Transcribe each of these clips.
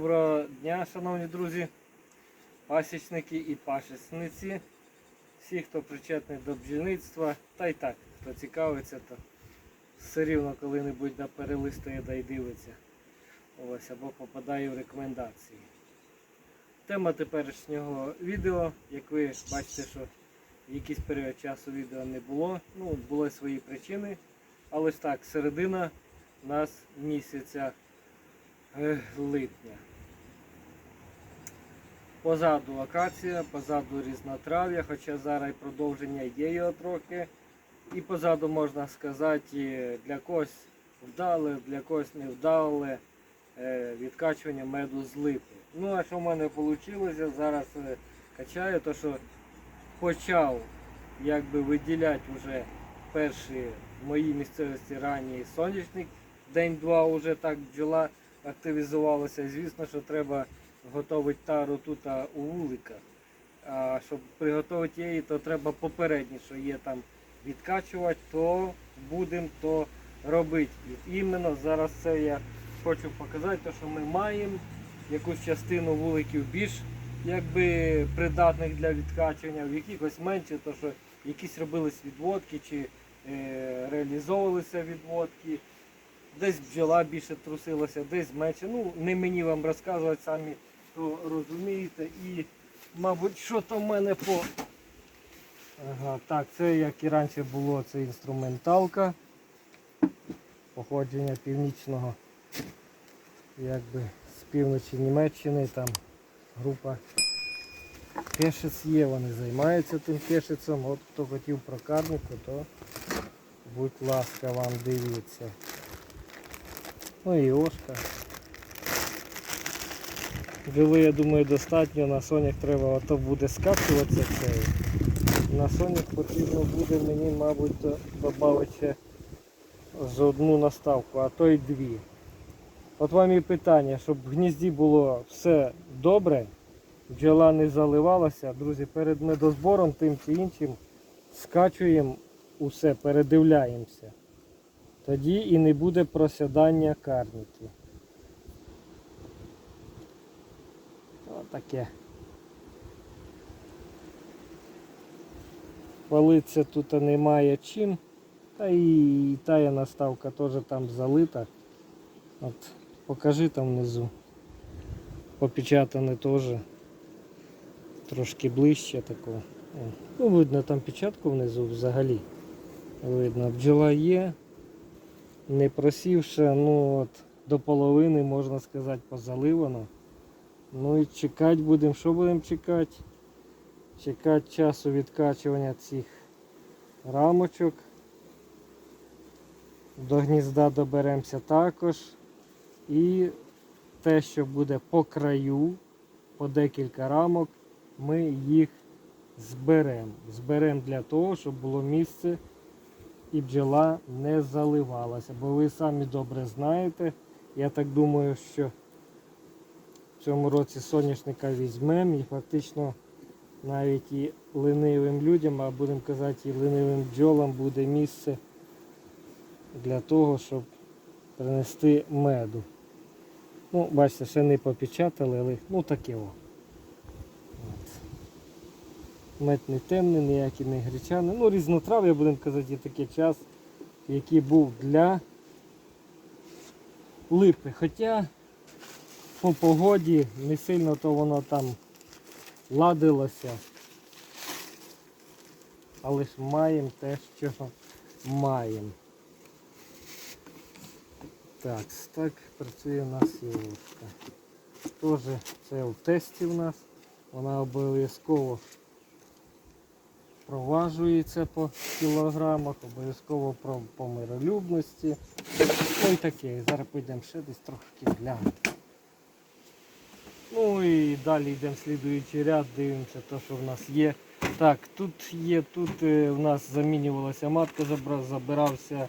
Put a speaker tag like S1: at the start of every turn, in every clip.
S1: Доброго дня, шановні друзі, пасічники і пасічниці, всі, хто причетний до бджільництва, та й так, хто цікавиться, то все рівно коли-небудь да перелистує да й дивиться. Ось, або попадає в рекомендації. Тема теперішнього відео, як ви бачите, що якийсь період часу відео не було. Ну, були свої причини. Але ж так, середина нас місяця липня. Позаду акація, позаду різнотрав'я, хоча зараз і продовження є його трохи. І позаду можна сказати, для когось вдале, для когось невдале е, відкачування меду з липи. Ну а що в мене вийшло, зараз е, качаю, то що почав якби виділяти вже перші в моїй місцевості ранній сонячник. День-два вже так бджола активізувалася. Звісно, що треба готувати тару тут у вуликах. А щоб приготувати її, то треба попередньо, що є там відкачувати, то будемо то робити. І іменно зараз це я хочу показати, то, що ми маємо якусь частину вуликів більш якби придатних для відкачування, в якихось менше, то що якісь робились відводки чи е, реалізовувалися відводки. Десь бджола більше трусилася, десь менше. Ну, не мені вам розказувати, самі то розумієте. І, мабуть, що там в мене по. Ага, так, це як і раніше було, це інструменталка походження північного, якби з півночі Німеччини, там група Кешець є, вони займаються тим кешецем. От хто хотів про карнику, то будь ласка, вам дивіться. Ну і Ошка. Живи, я думаю, достатньо, на сонях треба, а то буде скачуватися цей. На сонях потрібно буде мені, мабуть, додати з одну наставку, а то й дві. От вам і питання, щоб в гнізді було все добре, бджола не заливалася. Друзі, перед медозбором тим чи іншим скачуємо усе, передивляємося. Тоді і не буде просядання карніки. Отаке. Палиться тут немає чим. Та і тая наставка теж там залита. От, покажи там внизу. Попечатане теж. Трошки ближче такого. Ну, видно там печатку внизу взагалі. Видно, бджола є. Не просівши, ну от до половини, можна сказати, позаливано. Ну і чекати будемо. Що будемо чекати? Чекати часу відкачування цих рамочок. До гнізда доберемося також. І те, що буде по краю, по декілька рамок, ми їх зберемо. Зберемо для того, щоб було місце і бджола не заливалася. Бо ви самі добре знаєте, я так думаю, що в цьому році соняшника візьмемо і фактично навіть і ленивим людям, а будемо казати, і ленивим бджолам буде місце для того, щоб принести меду. Ну, бачите, ще не попечатали, але ну таке о. От. Мед не темний, ніякий не гречаний. Ну, різнотрав'я, будемо казати, є такий час, який був для липи. Хоча по погоді не сильно то воно там ладилося. Але ж маємо те, що маємо. Так, так працює у нас євушка. Теж це в тесті у нас. Вона обов'язково проважується по кілограмах, обов'язково по миролюбності. Ну і таке. Зараз підемо ще десь трохи глянути. Ну і далі йдемо слідуючий ряд, дивимося те, що в нас є. Так, тут є, тут е, в нас замінювалася матка, забирався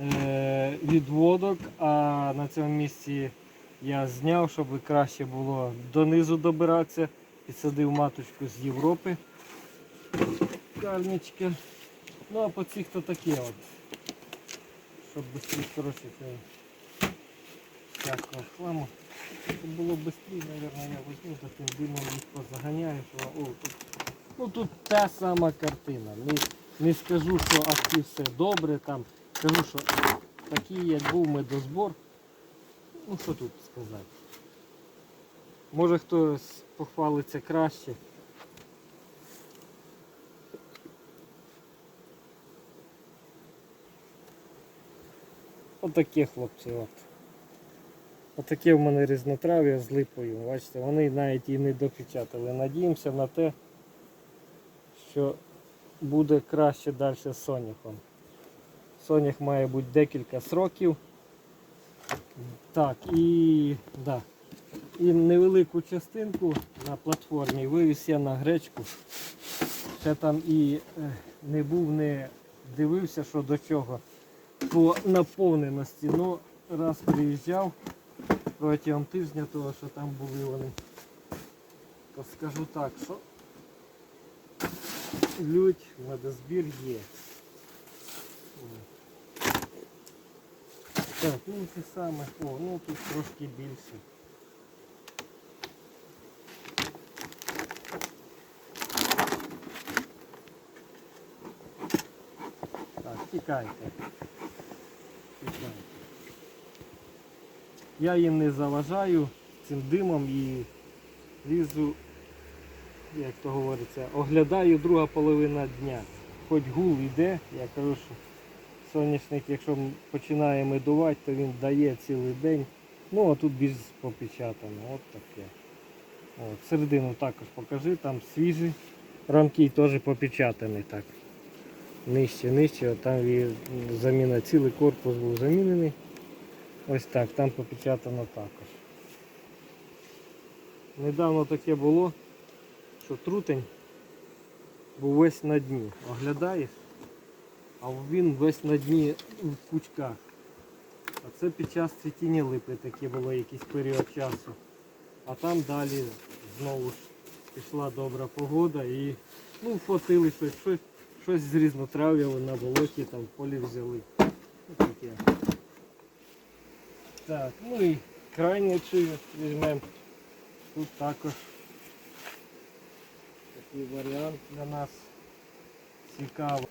S1: е, відводок, а на цьому місці я зняв, щоб краще було донизу добиратися. Підсадив маточку з Європи. Кальничка. Ну а по цих то таке от. Щоб без коротше, всякого хламу. Щоб було швидше, мабуть, я візьму таким димом їх позаганяю, що о, тут. Ну тут та сама картина. Не, не скажу, що ахті все добре там. Скажу, що такий, як був медозбор. Ну що тут сказати. Може хтось похвалиться краще. Отакі хлопці. От. Отаке в мене різнотрав'я з липою. Бачите, вони навіть і не допечатали. Надіємося на те, що буде краще далі з соняхом. Сонях має бути декілька сроків. Так, і, да. і невелику частинку на платформі вивіз я на гречку. Ще там і е, не був, не дивився, що до чого по наповненості. Ну, раз приїжджав протягом тижня, того, що там були вони. То скажу так, що лють, медозбір є. Так, ну те саме. О, ну тут трошки більше. Так, тікайте. Я їм не заважаю цим димом і лізу, як то говориться, оглядаю друга половина дня. Хоч гул йде, я кажу, що соняшник, якщо починає медувати, то він дає цілий день. Ну а тут більш попечатано. От таке. От, середину також покажи, там свіжі рамки теж попечатані так. Нижче, нижче, там заміна, цілий корпус був замінений. Ось так, там попечатано також. Недавно таке було, що трутень був весь на дні. Оглядаєш, а він весь на дні в кучках. А це під час цвітіння липи таке було якийсь період часу. А там далі знову ж пішла добра погода і ну, фотили щось, щось, щось з на болоті там в полі взяли. Ну, таке. Так, ну і крайнє чи візьмемо. Тут також такий варіант для нас цікавий.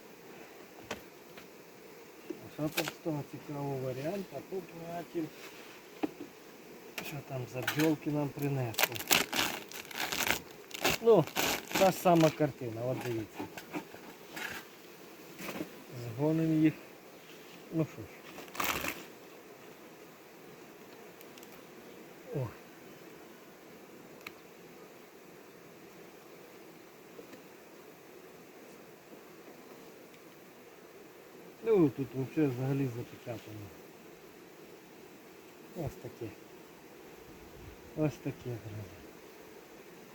S1: Що там з того цікавого варіанта? Побачив, що там за бджолки нам принесли. Ну, та ж сама картина, от дивіться. Згонимо їх. Ну що ж. О. Ну тут вообще взагалі запечатано. Ось таке. Ось таке, друзі.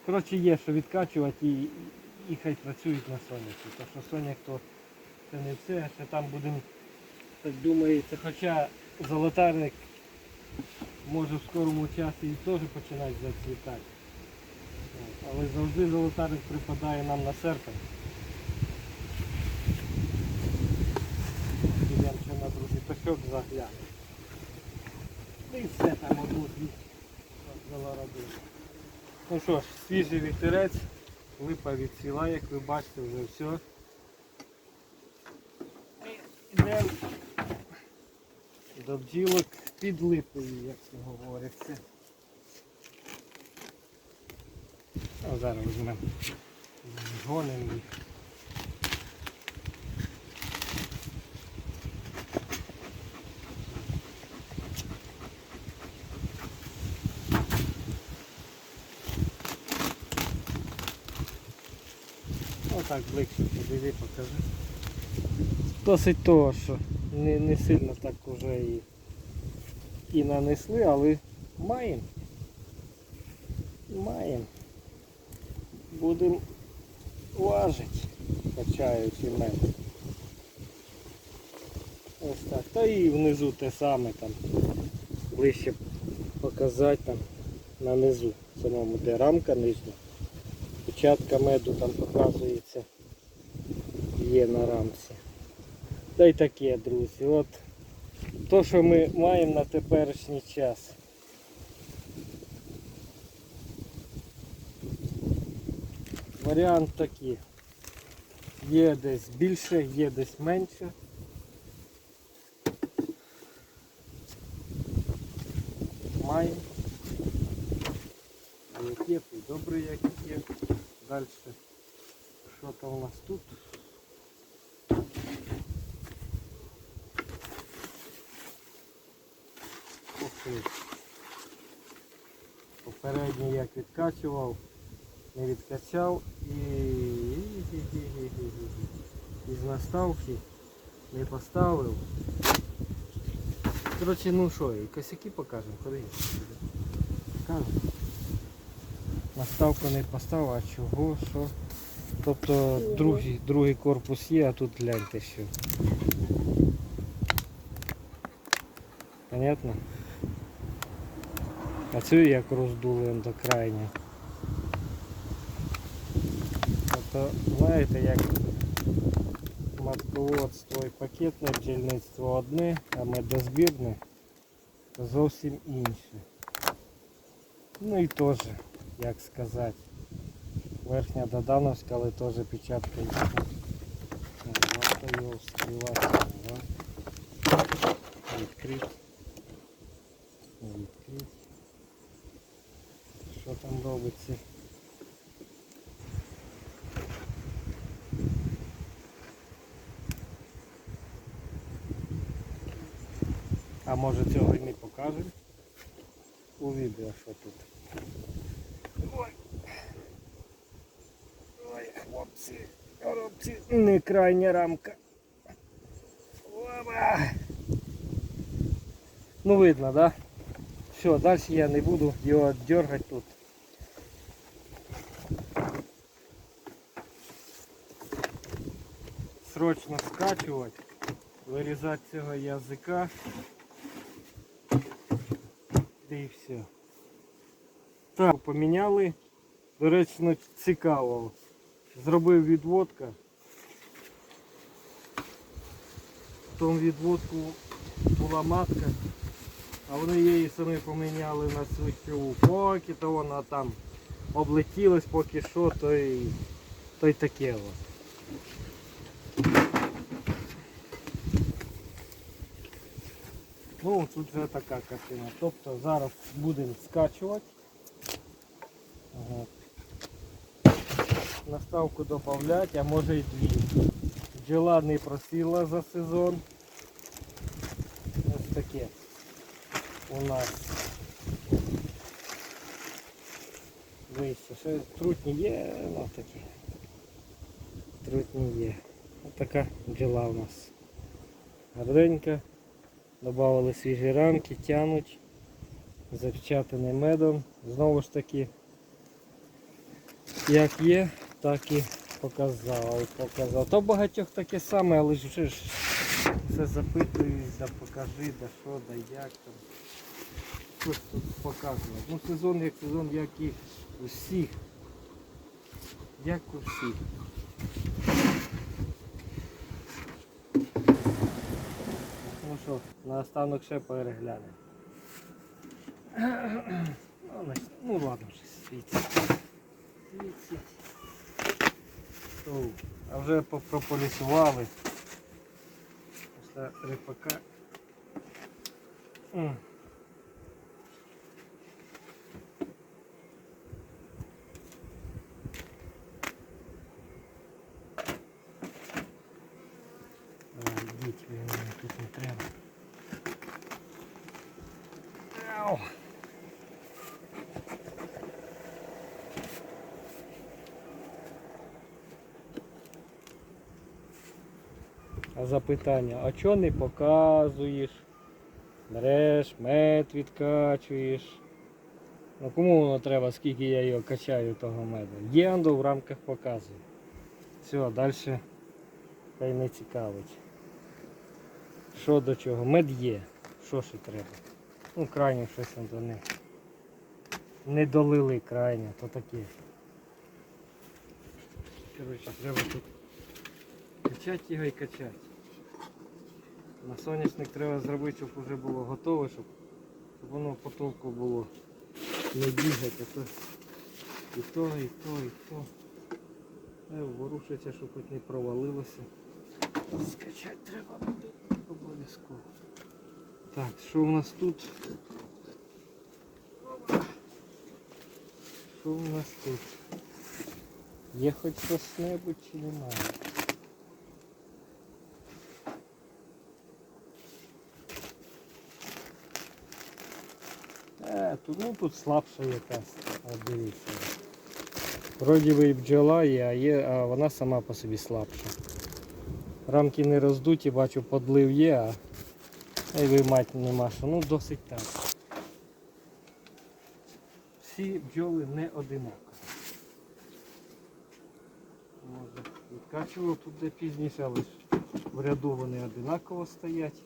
S1: Коротше є, що відкачувати і, і хай працюють на соняхі. Тому що соняк то це не все, ще там будемо, так думається, хоча золотарник може в скорому часі і теж починати зацвітати. Але завжди золотарник припадає нам на серпень. Підемо ще на другий пачок заглянемо. Ну І все там одну-дві взяла. Ну що ж, свіжий вітерець, липа відсіла, як ви бачите, вже все. Йдемо до бджілок під липою, як це говориться. А зараз візьмемо. Згонимо їх. Отак ближче подиви, покажи. Досить того, що не, не сильно так уже і, і нанесли, але маємо. Маємо. Будемо важити, качаючи мед. Ось так. Та і внизу те саме там. Ближче показати там на низу, самому де рамка нижня. Печатка меду там показується. Є на рамці. Та й таке, друзі. От то, що ми маємо на теперішній час. Варіант такий. Є десь більше, є десь менше. Маємо. Як є, добре як є. Далі. Що там у нас тут? Попередній як відкачував, не відкачав і із наставки не поставив. Коротше, ну що, і косяки покажемо, ходи. Покажемо. Наставку не поставив, а чого, що. Тобто другий, другий корпус є, а тут гляньте що. Понятно? А цю як роздули до крайня. Тобто, знаєте, як матководство і пакетне бджільництво одне, а медозбірне зовсім інше. Ну і теж, як сказати, верхня Додановська, але теж печатка є. Відкрити. робиться? А може цього і не покажемо у відео, що тут. Ой. Ой, хлопці, хлопці, не крайня рамка. Опа. Ну видно, да? Все, далі я не буду його дергати тут. Срочно скачувати, вирізати цього язика. І все. Так, поміняли. До речі, цікаво. Зробив відводка. Тому відводку була матка. А вони її самі поміняли на свічову. Поки то вона там облетілась, поки що, то й, то й таке. От. Ну, тут вже така картина. Тобто зараз будемо скачувати. Наставку додати, а може і дві. Бджола не просіла за сезон. Ось таке у нас. Вище. Ще трутні є, ну такі. Трутні є. Ось така бджола у нас. Гарненька. Добавили свіжі рамки, тянуть. Запечатаний медом. Знову ж таки, як є, так і показав. показав. То багатьох таке саме, але ж вже ж все запитують, да покажи, да що, да як там. Щось тут показувати. Ну сезон як сезон, як і у. Як у. Що, наостанок ще переглянемо. Ну, ну ладно, вже світить. А вже прополісували. Після рипака. М. Ой, Йдіть, ви мені тут не треба. Ау. А запитання, а чого не показуєш? Береш, мед відкачуєш. Ну кому воно треба, скільки я його качаю того меду? Є андо в рамках показує. Все, далі хай не цікавить. Що до чого? Мед є. Що ще треба? Ну крайнє щось до не. Долили крайнє, то таке. Коротше, треба тут качати його і качати. На соняшник треба зробити, щоб вже було готове, щоб, щоб воно по толку було не бігати, а то і то, і то, і то. Е, ворушиться, щоб хоч не провалилося. Скачати треба буде обов'язково. Так, що у нас тут? Що у нас тут? Є хоч щось-небудь чи немає? Е, тут, ну тут слабша якась, От дивіться. Вроді би і бджола є, а, є, а вона сама по собі слабша. Рамки не роздуті, бачу, подлив є, а і виймати нема що. Ну досить так. Всі бджоли не одинакові. Може, відкачував тут де пізніше, але в ряду вони одинаково стоять.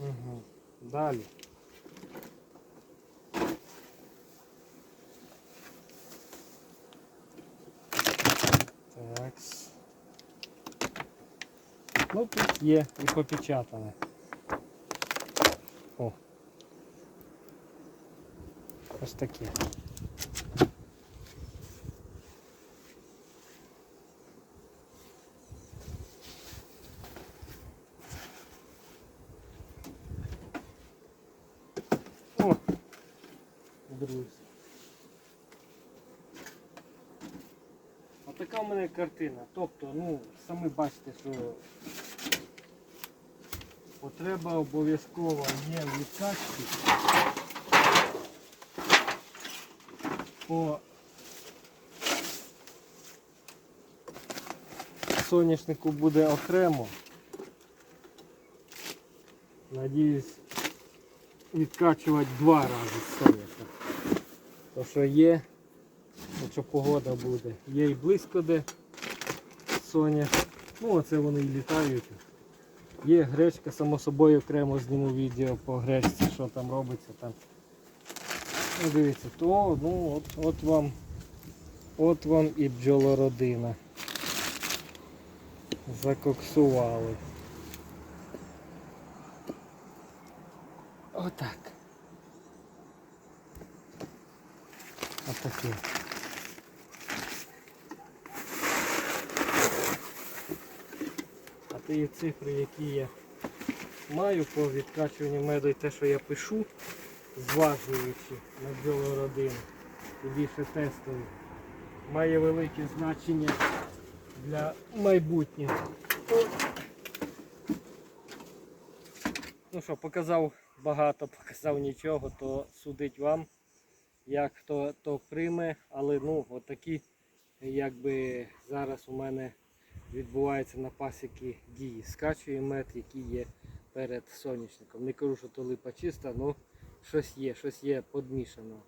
S1: Угу. Далі. Так. Ну тут є і попечатане. О. Ось таке. О, друзі. Отака в мене картина. Тобто, ну, самі бачите, що потреба обов'язково є в відкачці. По соняшнику буде окремо. Надіюсь відкачувати два рази з соняшника. То що є, якщо погода буде. Є і близько де соня. Ну оце вони і літають. Є гречка, само собою окремо зніму відео по гречці, що там робиться там. Ну, дивіться, то ну от, от вам от вам і бджолородина. Закоксували. Отак. Отаке. Ті цифри, які я маю по відкачуванню меду і те, що я пишу, зважуючи на бджолородину і більше тестові, має велике значення для майбутнього. Ну що, показав багато, показав нічого, то судить вам, як хто то прийме, але ну, отакі, якби зараз у мене відбувається на пасіки дії. Скачує мед, який є перед соняшником. Не кажу, що то липа чиста, але щось є, щось є подмішано.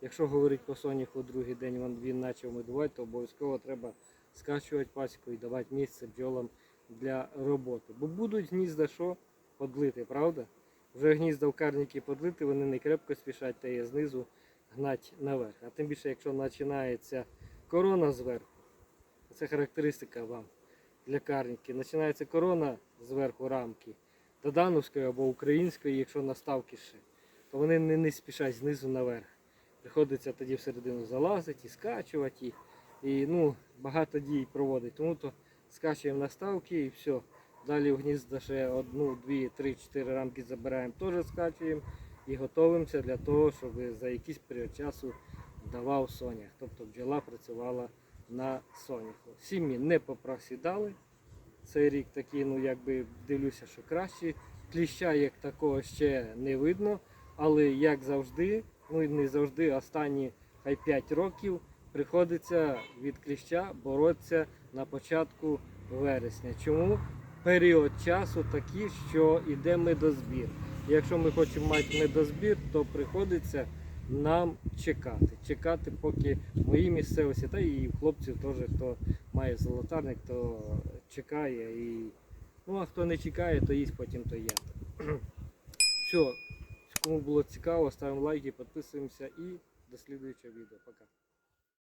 S1: Якщо говорити по соняху другий день він почав медувати, то обов'язково треба скачувати пасіку і давати місце бджолам для роботи. Бо будуть гнізда що подлити, правда? Вже гнізда в карніки подлити, вони не крепко спішать, та є знизу гнать наверх. А тим більше, якщо починається корона зверху, це характеристика вам для карніки. Починається корона зверху рамки, додановської або української, якщо наставки ще, то вони не, не спішать знизу наверх. Приходиться тоді всередину залазити і скачувати. І, ну, багато дій проводить. Тому то скачуємо наставки і все. Далі в гнізда ще одну, дві, три, чотири рамки забираємо, теж скачуємо і готуємося для того, щоб за якийсь період часу давав сонях. Тобто бджола працювала на соняху. Сім'ї не попросідали. Цей рік такий, ну якби дивлюся, що краще. Кліща як такого ще не видно, але як завжди, ну і не завжди, останні хай 5 років приходиться від кліща боротися на початку вересня. Чому? Період часу такий, що йде медозбір. Якщо ми хочемо мати медозбір, то приходиться нам чекати. Чекати, поки в моїй місцевості, та і хлопців теж, хто має золотарник, то чекає. І... Ну а хто не чекає, то їсть потім то є. Все, кому було цікаво, ставимо лайки, підписуємося і до слідуючого відео. Пока.